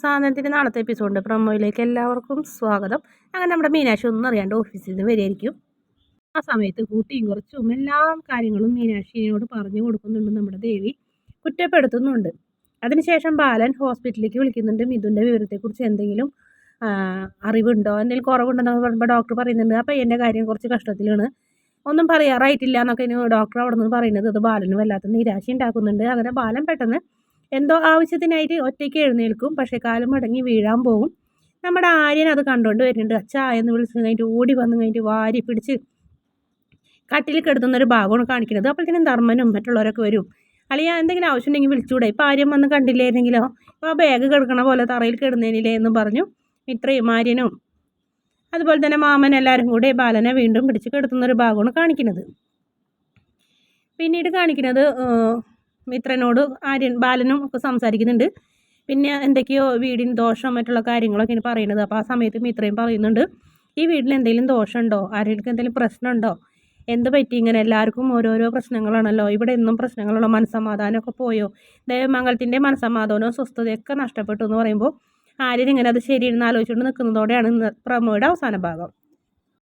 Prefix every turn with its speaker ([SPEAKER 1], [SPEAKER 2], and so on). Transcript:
[SPEAKER 1] സാധനത്തിന്റെ നാളത്തെ എപ്പിസോഡ് പ്രൊമോയിലേക്ക് എല്ലാവർക്കും സ്വാഗതം. അങ്ങനെ നമ്മുടെ മീനാക്ഷി ഒന്നും അറിയാണ്ട് ഓഫീസിൽ നിന്ന് വരികയായിരിക്കും. ആ സമയത്ത് കൂട്ടിയും കുറച്ചും എല്ലാ കാര്യങ്ങളും മീനാക്ഷിയോട് പറഞ്ഞു കൊടുക്കുന്നുണ്ട് നമ്മുടെ ദേവി. കുറ്റപ്പെടുത്തുന്നുണ്ട്. അതിനുശേഷം ബാലൻ ഹോസ്പിറ്റലിലേക്ക് വിളിക്കുന്നുണ്ട്. മിഥുന്റെ വിവരത്തെക്കുറിച്ച് എന്തെങ്കിലും അറിവുണ്ടോ? എന്തെങ്കിലും കുറവുണ്ടെന്നൊക്കെ പറയുമ്പോൾ ഡോക്ടർ പറയുന്നുണ്ട്. അപ്പോൾ എന്റെ കാര്യം കുറച്ച് കഷ്ടത്തിലാണ്. ഒന്നും പറയാറായിട്ടില്ല എന്നൊക്കെ ഡോക്ടർ അവിടെ നിന്ന് പറയുന്നത്. അത് ബാലന് വല്ലാത്ത നിരാശ ഉണ്ടാക്കുന്നുണ്ട് അങ്ങനെ ബാലൻ പെട്ടെന്ന് എന്തോ ആവശ്യത്തിനായിട്ട് ഒറ്റയ്ക്ക് എഴുന്നേൽക്കും. പക്ഷേ കാലം മടങ്ങി വീഴാൻ പോകും നമ്മുടെ ആര്യൻ അത് കണ്ടുകൊണ്ട് വരുന്നുണ്ട്. അച്ഛാ എന്ന് വിളിച്ച് കഴിഞ്ഞിട്ട് ഓടി വന്ന് കഴിഞ്ഞിട്ട് വാരി പിടിച്ച് കട്ടിൽ കിടത്തുന്ന ഒരു ഭാഗമാണ് കാണിക്കുന്നത്. അപ്പോഴത്തേനും ധർമ്മനും മറ്റുള്ളവരൊക്കെ വരും. അല്ലെങ്കിൽ എന്തെങ്കിലും ആവശ്യം ഉണ്ടെങ്കിൽ വിളിച്ചുകൂടെ ഇപ്പോൾ ആര്യം വന്ന് കണ്ടില്ലായിരുന്നെങ്കിലോ? ഇപ്പോൾ ആ ബാഗ് കിടക്കണ പോലെ തറയിൽ കിടന്നേനില്ലേ എന്ന് പറഞ്ഞു ഇത്രയും ആര്യനും. അതുപോലെ തന്നെ മാമൻ എല്ലാവരും കൂടെ ബാലനെ വീണ്ടും പിടിച്ച് കിടത്തുന്ന ഒരു ഭാഗമാണ് കാണിക്കുന്നത്. പിന്നീട് കാണിക്കുന്നത് മിത്രനോട് ആര്യൻ ബാലനും ഒക്കെ സംസാരിക്കുന്നുണ്ട്. പിന്നെ എന്തൊക്കെയോ വീടിന് ദോഷം മറ്റുള്ള കാര്യങ്ങളൊക്കെ ഇനി പറയുന്നത്. അപ്പോൾ ആ സമയത്ത് മിത്രയും പറയുന്നുണ്ട് ഈ വീട്ടിൽ എന്തെങ്കിലും ദോഷമുണ്ടോ? ആരെങ്കിലും എന്തെങ്കിലും പ്രശ്നമുണ്ടോ? എന്ത് പറ്റി ഇങ്ങനെ? എല്ലാവർക്കും ഓരോരോ പ്രശ്നങ്ങളാണല്ലോ. ഇവിടെ എന്നും പ്രശ്നങ്ങളുള്ള മനസ്സമാധാനമൊക്കെ പോയോ? ദേവമംഗലത്തിന്റെ മനസ്സമാധാനവും സ്വസ്ഥതയൊക്കെ നഷ്ടപ്പെട്ടു എന്ന് പറയുമ്പോൾ ആര്യൻ ഇങ്ങനെ അത് ശരിയെന്ന് ആലോചിച്ചുകൊണ്ട് നിൽക്കുന്നതോടെയാണ് പ്രമോയുടെ അവസാന ഭാഗം.